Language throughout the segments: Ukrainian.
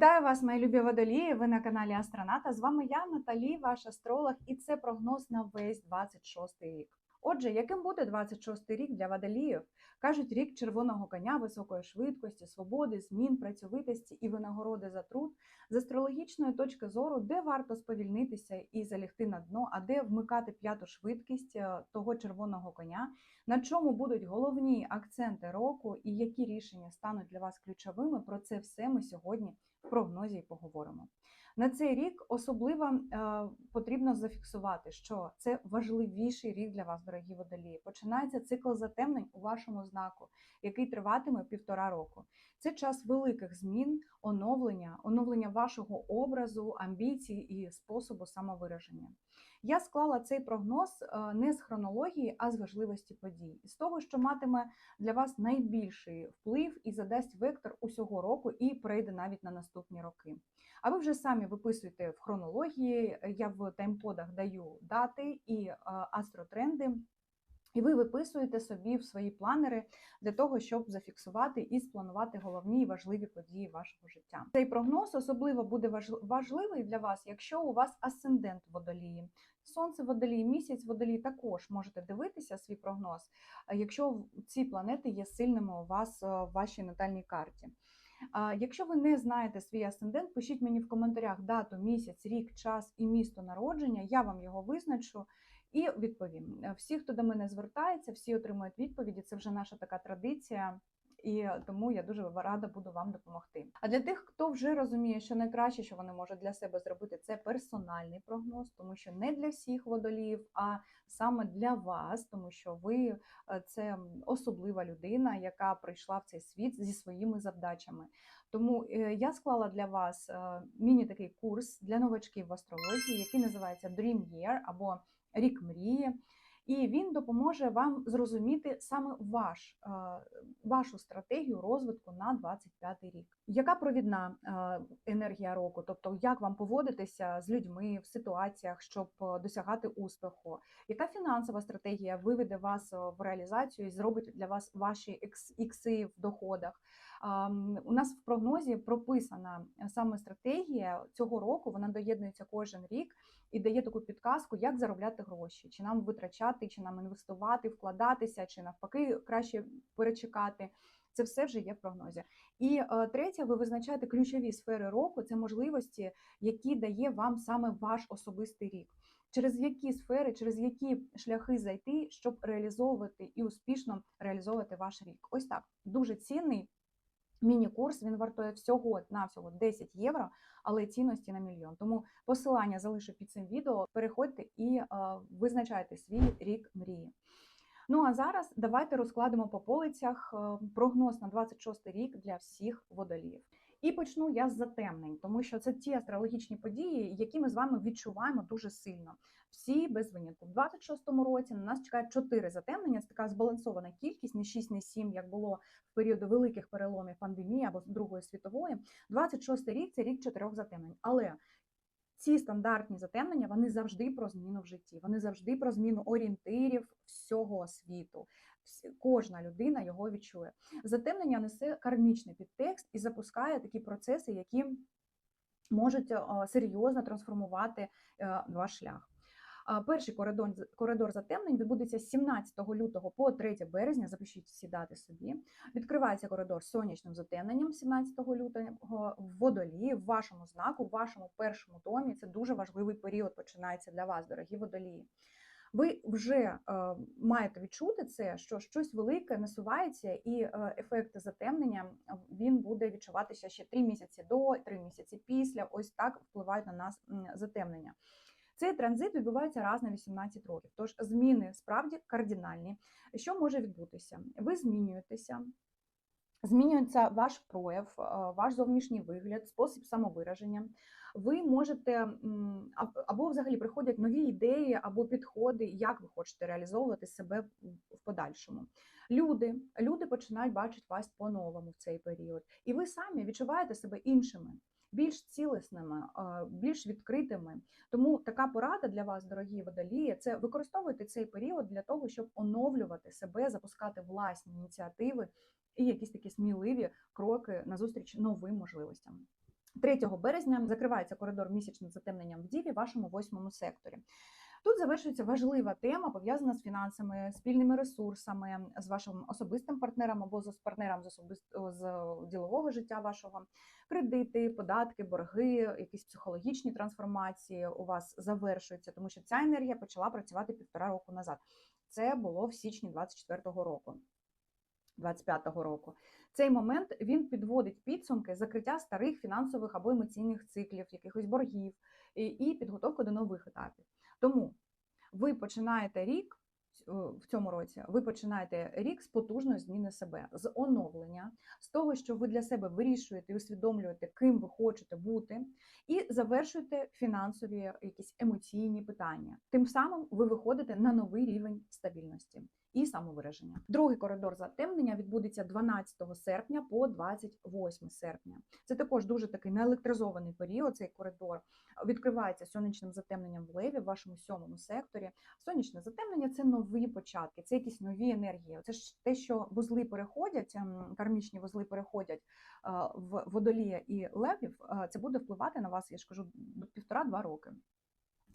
Вітаю вас, мої любі водолії. Ви на каналі Астроната. З вами я, Наталі, ваш астролог, і це прогноз на весь 26 рік. Отже, яким буде 26 рік для водоліїв? Кажуть, рік червоного коня, високої швидкості, свободи, змін, працьовитості і винагороди за труд з астрологічної точки зору, де варто сповільнитися і залягти на дно, а де вмикати п'яту швидкість е, того червоного коня, на чому будуть головні акценти року і які рішення стануть для вас ключовими. Про це все ми сьогодні прогнозі поговоримо. На цей рік особливо е, потрібно зафіксувати, що це важливіший рік для вас, дорогі водолії. Починається цикл затемнень у вашому знаку, який триватиме півтора року. Це час великих змін, оновлення, оновлення вашого образу, амбіцій і способу самовираження. Я склала цей прогноз е, не з хронології, а з важливості подій, з того, що матиме для вас найбільший вплив і задасть вектор усього року, і прийде навіть на наступні роки. А ви вже самі виписуєте в хронології. Я в таймподах даю дати і е, астротренди. І ви виписуєте собі в свої планери для того, щоб зафіксувати і спланувати головні і важливі події вашого життя. Цей прогноз особливо буде важливий для вас, якщо у вас асцендент водолії. Сонце водолії, місяць водолії також можете дивитися свій прогноз, якщо ці планети є сильними у вас е, в вашій натальній карті. Якщо ви не знаєте свій асцендент, пишіть мені в коментарях дату, місяць, рік, час і місто народження. Я вам його визначу. І відповім. Всі, хто до мене звертається, всі отримують відповіді. Це вже наша така традиція і тому я дуже рада буду вам допомогти. А для тих, хто вже розуміє, що найкраще, що вони можуть для себе зробити, це персональний прогноз, тому що не для всіх водолів, а саме для вас, тому що ви е, це особлива людина, яка прийшла в цей світ зі своїми завдачами. Тому е, я склала для вас е, міні такий курс для новачків в астрології, який називається Dream Year або Рік мрії і він допоможе вам зрозуміти саме ваш, е, вашу стратегію розвитку на 25 рік. Яка провідна е, енергія року? Тобто, як вам поводитися з людьми в ситуаціях, щоб е, досягати успіху? Яка фінансова стратегія виведе вас в реалізацію і зробить для вас ваші ікси в доходах? У нас в прогнозі прописана саме стратегія цього року. Вона доєднується кожен рік і дає таку підказку, як заробляти гроші, чи нам витрачати, чи нам інвестувати, вкладатися, чи навпаки краще перечекати. Це все вже є в прогнозі. І е, третє, ви визначаєте ключові сфери року, це можливості, які дає вам саме ваш особистий рік. Через які сфери, через які шляхи зайти, щоб реалізовувати і успішно реалізовувати ваш рік. Ось так дуже цінний Міні-курс він вартує всього на всього 10 євро, але цінності на мільйон. Тому посилання залишу під цим відео. Переходьте і е, визначайте свій рік мрії. Ну а зараз давайте розкладемо по полицях е, прогноз на 26 рік для всіх водоліїв. І почну я з затемнень, тому що це ті астрологічні події, які ми з вами відчуваємо дуже сильно. Всі без винятку. В 26-му році на нас чекає 4 затемнення. Це така збалансована кількість, не 6, не 7, як було в періоду великих переломів пандемії або Другої світової. 26-й рік це рік чотирьох затемнень. Але ці стандартні затемнення вони завжди про зміну в житті. Вони завжди про зміну орієнтирів всього світу кожна людина його відчує. Затемнення несе кармічний підтекст і запускає такі процеси, які можуть е, серйозно трансформувати е, ваш шлях. Перший коридор коридор затемнень відбудеться з 17 лютого по 3 березня. Запишіть всі дати собі. Відкривається коридор сонячним затемненням 17 лютого в водолії, в вашому знаку, в вашому першому домі. Це дуже важливий період починається для вас, дорогі водолії ви вже е, маєте відчути це, що щось велике насувається, і е, ефект затемнення він буде відчуватися ще три місяці до, три місяці після. Ось так впливають на нас затемнення. Цей транзит відбувається раз на 18 років. Тож зміни справді кардинальні. Що може відбутися? Ви змінюєтеся. Змінюється ваш прояв, е, ваш зовнішній вигляд, спосіб самовираження ви можете або взагалі приходять нові ідеї або підходи, як ви хочете реалізовувати себе в подальшому. Люди люди починають бачити вас по-новому в цей період, і ви самі відчуваєте себе іншими. Більш цілісними, більш відкритими. Тому така порада для вас, дорогі водолії, це використовуйте цей період для того, щоб оновлювати себе, запускати власні ініціативи і якісь такі сміливі кроки назустріч новим можливостям. 3 березня закривається коридор місячним затемненням в Діві, вашому восьмому секторі. Тут завершується важлива тема, пов'язана з фінансами, спільними ресурсами, з вашим особистим партнером або з партнером з особист... з ділового життя вашого. Кредити, податки, борги, якісь психологічні трансформації у вас завершуються, тому що ця енергія почала працювати півтора року назад. Це було в січні 24-го року. 25-го року цей момент він підводить підсумки закриття старих фінансових або емоційних циклів, якихось боргів і, і підготовку до нових етапів. Тому ви починаєте рік е, в цьому році, ви починаєте рік з потужної зміни себе, з оновлення, з того, що ви для себе вирішуєте і усвідомлюєте, ким ви хочете бути, і завершуєте фінансові якісь емоційні питання. Тим самим ви виходите на новий рівень стабільності і самовираження. Другий коридор затемнення відбудеться 12 серпня по 28 серпня. Це також дуже такий неелектризований період. Цей коридор відкривається сонячним затемненням в леві в вашому сьомому секторі. Сонячне затемнення це нові початки, це якісь нові енергії. Це ж те, що вузли переходять, ем, кармічні вузли переходять е, в водолія і левів. е, Це буде впливати на вас, я ж кажу, до півтора-два роки.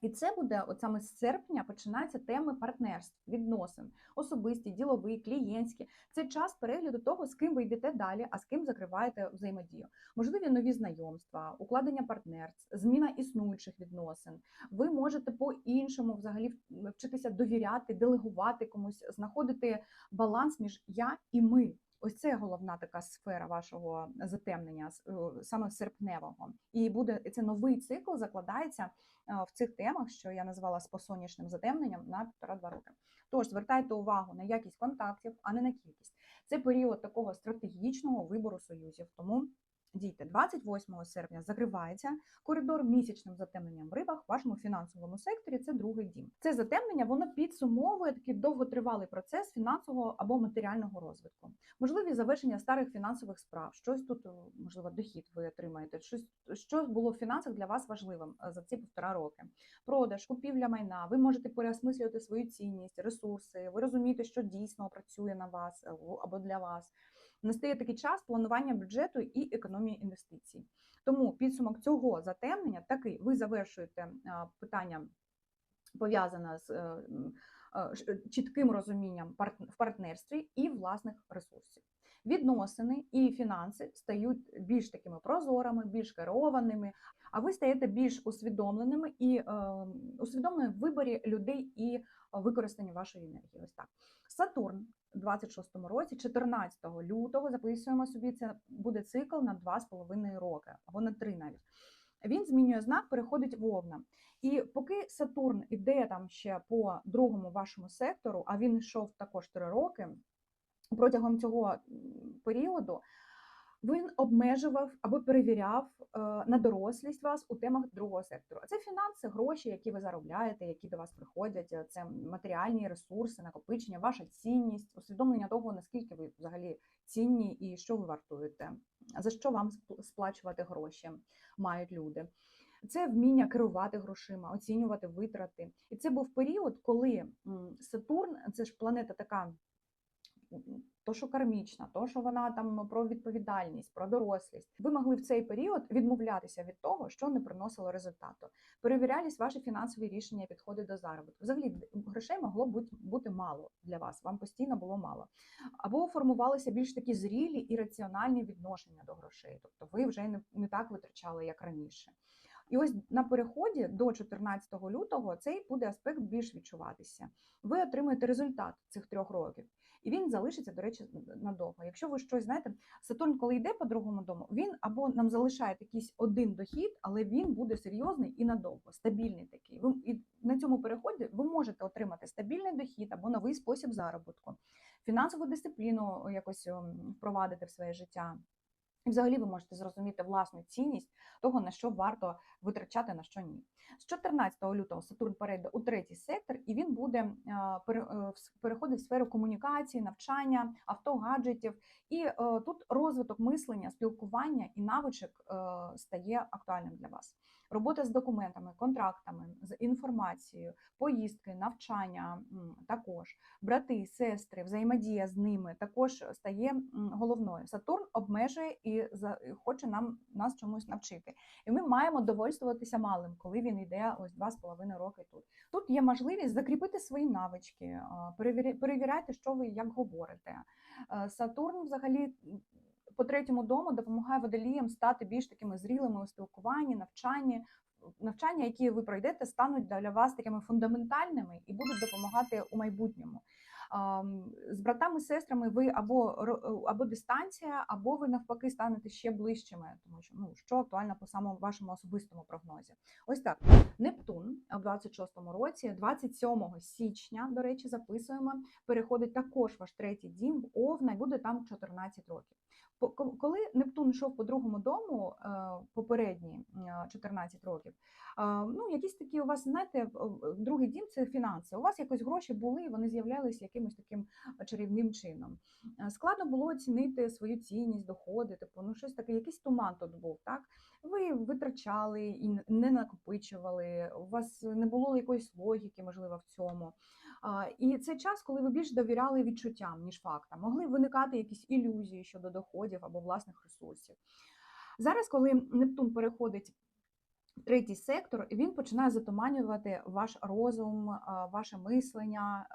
І це буде от саме з серпня починаються теми партнерств, відносин, особисті, ділові, клієнтські. Це час перегляду того, з ким ви йдете далі, а з ким закриваєте взаємодію. Можливі нові знайомства, укладення партнерств, зміна існуючих відносин. Ви можете по-іншому взагалі вчитися довіряти, делегувати комусь, знаходити баланс між я і ми. Ось це головна така сфера вашого затемнення, е, саме серпневого. І буде це новий цикл закладається е, в цих темах, що я назвала спосонячним затемненням на півтора-два роки. Тож звертайте увагу на якість контактів, а не на кількість. Це період такого стратегічного вибору союзів. Тому дійте 28 серпня закривається коридор місячним затемненням в рибах в вашому фінансовому секторі. Це другий дім. Це затемнення воно підсумовує такий довготривалий процес фінансового або матеріального розвитку. Можливі завершення старих фінансових справ. Щось тут е, можливо дохід ви отримаєте. Щось що було в фінансах для вас важливим е, за ці півтора роки. Продаж, купівля майна. Ви можете переосмислювати свою цінність, ресурси. Ви розумієте, що дійсно працює на вас е, або для вас. Настає такий час планування бюджету і економії інвестицій. Тому підсумок цього затемнення такий: ви завершуєте питання пов'язане з е, е, ш- чітким розумінням в партнерстві і власних ресурсів. Відносини і фінанси стають більш такими прозорими, більш керованими, а ви стаєте більш усвідомленими і е, усвідомленими в виборі людей і використанні вашої енергії. Ось так. Сатурн у 26-му році, 14 лютого, записуємо собі, це буде цикл на 2,5 роки або на 3 навіть. Він змінює знак, переходить в Овна. І поки Сатурн іде там ще по другому вашому сектору, а він йшов також 3 роки, протягом цього періоду він обмежував або перевіряв е, на дорослість вас у темах другого сектору. Це фінанси, гроші, які ви заробляєте, які до вас приходять. е, Це матеріальні ресурси, накопичення, ваша цінність, усвідомлення того, наскільки ви взагалі цінні і що ви вартуєте, за що вам сплачувати гроші мають люди. Це вміння керувати грошима, оцінювати витрати. І це був період, коли Сатурн, це ж планета така то, що кармічна, то, що вона там про відповідальність, про дорослість. Ви могли в цей період відмовлятися від того, що не приносило результату. Перевірялись ваші фінансові рішення, підходи до заробітку. Взагалі грошей могло бути, бути мало для вас. Вам постійно було мало. Або формувалися більш такі зрілі і раціональні відношення до грошей. Тобто ви вже не, не так витрачали, як раніше. І ось на переході до 14 лютого цей буде аспект більш відчуватися. Ви отримаєте результат цих трьох років, і він залишиться, до речі, надовго. Якщо ви щось знаєте, Сатурн, коли йде по другому дому, він або нам залишає якийсь один дохід, але він буде серйозний і надовго, стабільний такий. Ви і на цьому переході ви можете отримати стабільний дохід або новий спосіб заробітку, фінансову дисципліну якось ем, впровадити в своє життя. І взагалі ви можете зрозуміти власну цінність того, на що варто витрачати, на що ні. З 14 лютого Сатурн перейде у третій сектор, і він буде е, е, переходить в сферу комунікації, навчання, авто, гаджетів. І е, тут розвиток мислення, спілкування і навичок стає актуальним для вас. Робота з документами, контрактами, з інформацією, поїздки, навчання також брати, сестри, взаємодія з ними також стає головною. Сатурн обмежує і хоче нам нас чомусь навчити. І ми маємо довольствуватися малим, коли він йде ось два з половиною роки тут. Тут є можливість закріпити свої навички, а, перевіряйте, що ви як говорите. Е, Сатурн взагалі по третьому дому допомагає водоліям стати більш такими зрілими у спілкуванні, навчанні. Навчання, які ви пройдете, стануть для вас такими фундаментальними і будуть допомагати у майбутньому. З братами, сестрами ви або ро- або дистанція, або ви навпаки станете ще ближчими, тому що ну що актуально по самому вашому особистому прогнозі. Ось так. Нептун в 26-му році, 27 січня, до речі, записуємо, переходить також ваш третій дім в Овна і буде там 14 років. Коли Нептун йшов по другому дому, е, попередні е, 14 років, е, ну якісь такі у вас, знаєте, другий дім це фінанси. У вас якось гроші були, вони з'являлися якимось таким чарівним чином. Е, Складно було оцінити свою цінність, доходи, типу, ну щось таке, якийсь туман тут був, так? Ви витрачали і не накопичували, у вас не було якоїсь логіки, можливо, в цьому. І це час, коли ви більш довіряли відчуттям, ніж фактам. Могли виникати якісь ілюзії щодо доходів або власних ресурсів. Зараз, коли Нептун переходить в третій сектор, він починає затуманювати ваш розум, ваше мислення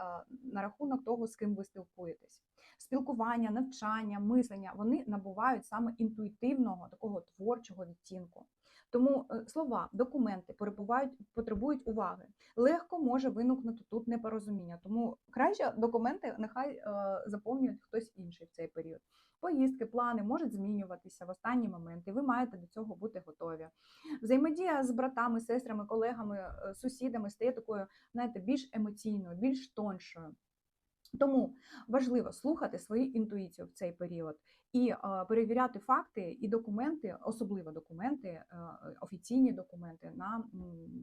на рахунок того, з ким ви спілкуєтесь. Спілкування, навчання, мислення вони набувають саме інтуїтивного такого творчого відтінку. Тому е, слова, документи перебувають, потребують уваги. Легко може виникнути тут непорозуміння, тому краще документи нехай е, заповнюють хтось інший в цей період. Поїздки, плани можуть змінюватися в останні моменти. Ви маєте до цього бути готові. Взаємодія з братами, сестрами, колегами, е, сусідами стає такою, знаєте, більш емоційною, більш тоншою. Тому важливо слухати свою інтуїцію в цей період і перевіряти факти і документи, особливо документи, е, офіційні документи на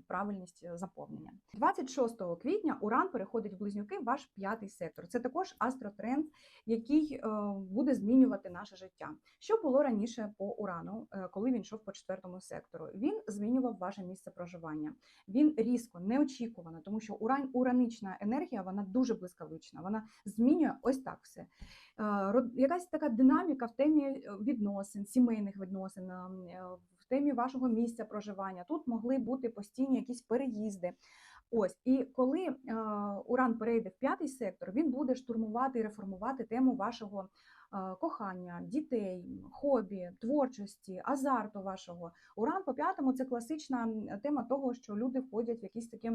правильність е, заповнення. 26 квітня Уран переходить в близнюки, в ваш п'ятий сектор. Це також астротренд, який е, буде змінювати наше життя. Що було раніше по урану, коли він йшов по четвертому сектору? Він змінював ваше місце проживання. Він різко, неочікувано, тому що уран, уранична енергія вона дуже блискавична. Вона змінює ось так все. Якась така динаміка в темі е, відносин, сімейних відносин, е, в темі вашого місця проживання. Тут могли бути постійні якісь переїзди. Ось і коли е, Уран перейде в п'ятий сектор, він буде штурмувати і реформувати тему вашого кохання, дітей, хобі, творчості, азарту вашого. Уран по п'ятому це класична тема того, що люди входять в якісь такі.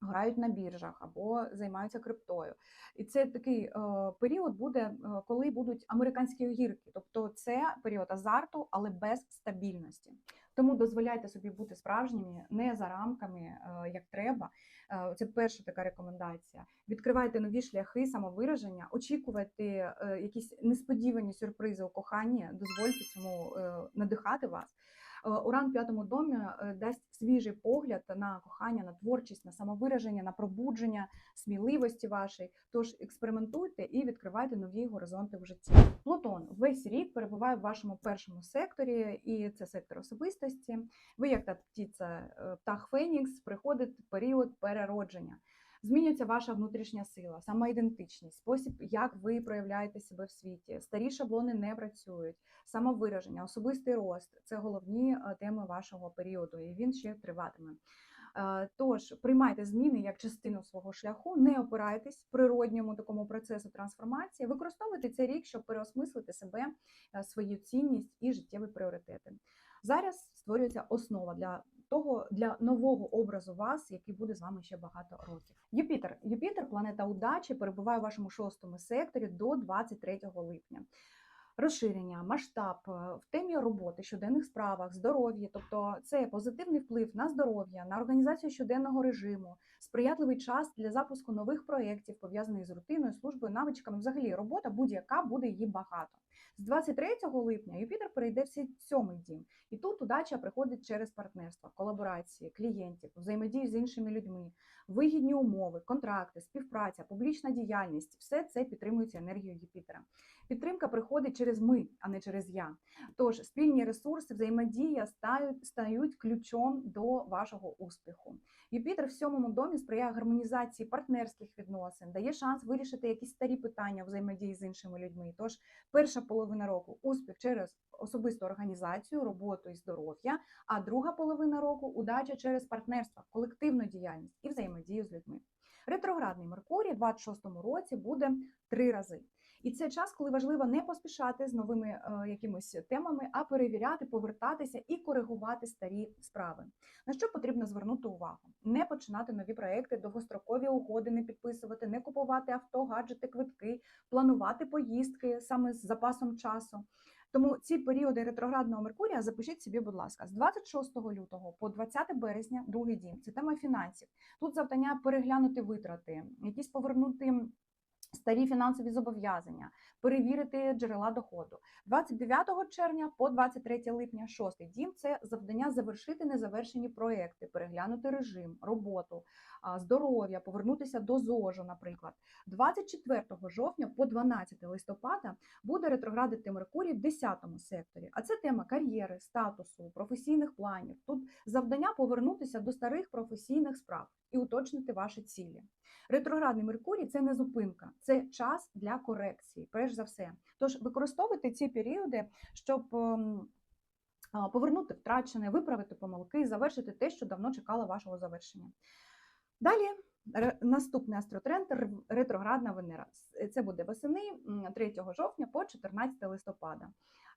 Грають на біржах або займаються криптою, і це такий е, період буде, е, коли будуть американські гірки, тобто це період азарту, але без стабільності. Тому дозволяйте собі бути справжніми, не за рамками, е, як треба. Е, Це перша така рекомендація. Відкривайте нові шляхи самовираження, очікувати е, якісь несподівані сюрпризи у коханні, дозвольте цьому е, надихати вас. Е, Уран в п'ятому домі е, дасть свіжий погляд на кохання, на творчість, на самовираження, на пробудження, сміливості вашої. Тож експериментуйте і відкривайте нові горизонти в житті. Плутон весь рік перебуває в вашому першому секторі, і це сектор особистості. Ви, як та птиця, е, птах Фенікс, приходить період переродження. Змінюється ваша внутрішня сила, самоідентичність, спосіб, як ви проявляєте себе в світі. Старі шаблони не працюють. Самовираження, особистий рост це головні е, теми вашого періоду, і він ще триватиме. Е, Тож приймайте зміни як частину свого шляху, не опирайтесь природньому такому процесу трансформації. Використовуйте цей рік, щоб переосмислити себе, е, свою цінність і життєві пріоритети. Зараз створюється основа для того для нового образу вас, який буде з вами ще багато років. Юпітер, Юпітер, планета удачі, перебуває у вашому шостому секторі до 23 липня. Розширення, масштаб е, в темі роботи, щоденних справах, здоров'я, тобто це позитивний вплив на здоров'я, на організацію щоденного режиму, сприятливий час для запуску нових проєктів, пов'язаних з рутиною, службою, навичками. Взагалі, робота будь-яка буде її багато. З 23 липня Юпітер перейде в свій сьомий дім, і тут удача приходить через партнерство, колаборації, клієнтів, взаємодію з іншими людьми, вигідні умови, контракти, співпраця, публічна діяльність все це підтримується енергією Юпітера. Підтримка приходить через ми, а не через я. Тож спільні ресурси, взаємодія стають, стають ключом до вашого успіху. Юпітер в сьомому домі сприяє гармонізації партнерських відносин, дає шанс вирішити якісь старі питання взаємодії з іншими людьми. Тож перша половина. року успіх через особисту організацію, роботу і здоров'я, а друга половина року удача через партнерство, колективну діяльність і взаємодію з людьми. Ретроградний Меркурій в 26-му році буде три рази. І це час, коли важливо не поспішати з новими е, якимись темами, а перевіряти, повертатися і коригувати старі справи. На що потрібно звернути увагу? Не починати нові проекти, довгострокові угоди не підписувати, не купувати авто, гаджети, квитки, планувати поїздки саме з запасом часу. Тому ці періоди ретроградного Меркурія запишіть собі, будь ласка, з 26 лютого по 20 березня, другий дім. Це тема фінансів. Тут завдання переглянути витрати, якісь повернути старі фінансові зобов'язання, перевірити джерела доходу. 29 червня по 23 липня, шостий дім це завдання завершити незавершені проекти, переглянути режим, роботу, здоров'я, повернутися до ЗОЖу, наприклад. 24 жовтня по 12 листопада буде ретроградити Меркурій в 10 секторі. А це тема кар'єри, статусу, професійних планів. Тут завдання повернутися до старих професійних справ і уточнити ваші цілі. Ретроградний Меркурій це не зупинка, це час для корекції, перш за все. Тож використовуйте ці періоди, щоб ем, повернути втрачене, виправити помилки, завершити те, що давно чекало вашого завершення. Далі наступний астротренд ретроградна Венера. Це буде восени 3 жовтня по 14 листопада.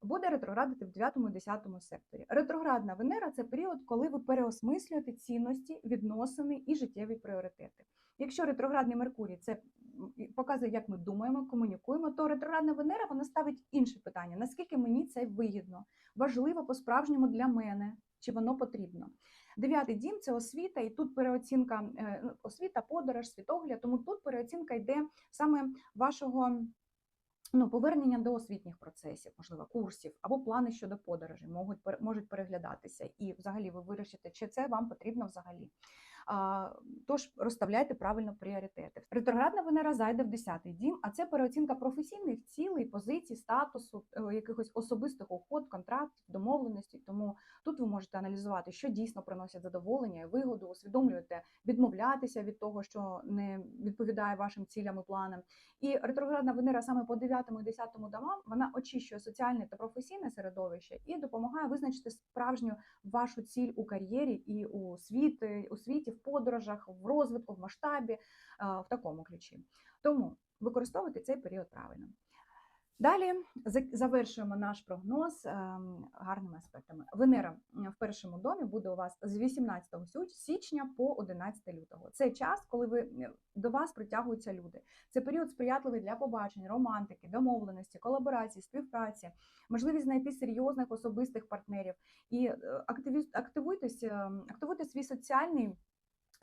Буде ретроградити в 9-10 секторі. Ретроградна Венера це період, коли ви переосмислюєте цінності, відносини і життєві пріоритети. Якщо ретроградний Меркурій це показує, як ми думаємо, комунікуємо, то ретроградна Венера вона ставить інше питання: наскільки мені це вигідно, важливо по-справжньому для мене, чи воно потрібно. Дев'ятий дім це освіта, і тут переоцінка е, ну, освіта, подорож, світогляд. Тому тут переоцінка йде саме вашого ну, повернення до освітніх процесів, можливо, курсів або плани щодо подорожей можуть можуть переглядатися, і взагалі ви вирішите, чи це вам потрібно взагалі. Тож розставляйте правильно пріоритети. Ретроградна Венера зайде в 10-й дім, а це переоцінка професійних цілей, позицій, статусу, е, якихось особистих угод, контрактів, домовленостей. Тому тут ви можете аналізувати, що дійсно приносять задоволення і вигоду, усвідомлюєте, відмовлятися від того, що не відповідає вашим цілям і планам. І ретроградна Венера саме по 9 і 10 домам вона очищує соціальне та професійне середовище і допомагає визначити справжню вашу ціль у кар'єрі і у світі, у світі, в подорожах, в розвитку, в масштабі, в такому ключі. Тому використовуйте цей період правильно. Далі завершуємо наш прогноз ем, гарними аспектами. Венера в першому домі буде у вас з 18 січня по 11 лютого. Це час, коли ви е, до вас притягуються люди. Це період сприятливий для побачень, романтики, домовленості, колаборації, співпраці, можливість знайти серйозних особистих партнерів і е, активуйтесь, е, активуйте свій соціальний.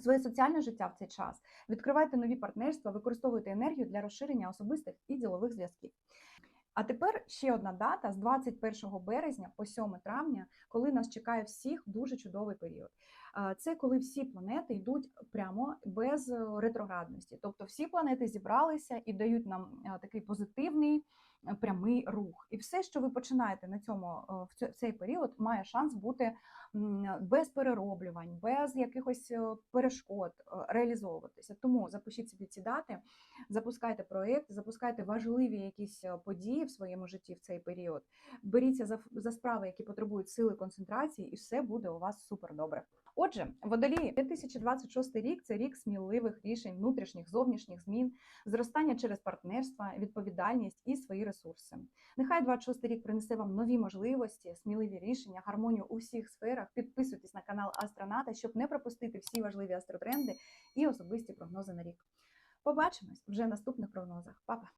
Своє соціальне життя в цей час відкривайте нові партнерства, використовуйте енергію для розширення особистих і ділових зв'язків. А тепер ще одна дата з 21 березня по 7 травня, коли нас чекає всіх дуже чудовий період. Це коли всі планети йдуть прямо без е, ретроградності. Тобто всі планети зібралися і дають нам е, такий позитивний прямий рух. І все, що ви починаєте на цьому е, в цей період, має шанс бути без перероблювань, без якихось е, перешкод е, реалізовуватися. Тому запишіть собі ці дати, запускайте проєкт, запускайте важливі якісь е, події в своєму житті в цей період. Беріться за, за справи, які потребують сили концентрації, і все буде у вас супер добре. Отже, водолії 2026 рік це рік сміливих рішень, внутрішніх, зовнішніх змін, зростання через партнерства, відповідальність і свої ресурси. Нехай 26 рік принесе вам нові можливості, сміливі рішення, гармонію у всіх сферах. Підписуйтесь на канал Астроната, щоб не пропустити всі важливі астротренди і особисті прогнози на рік. Побачимось вже в наступних прогнозах. Па-па!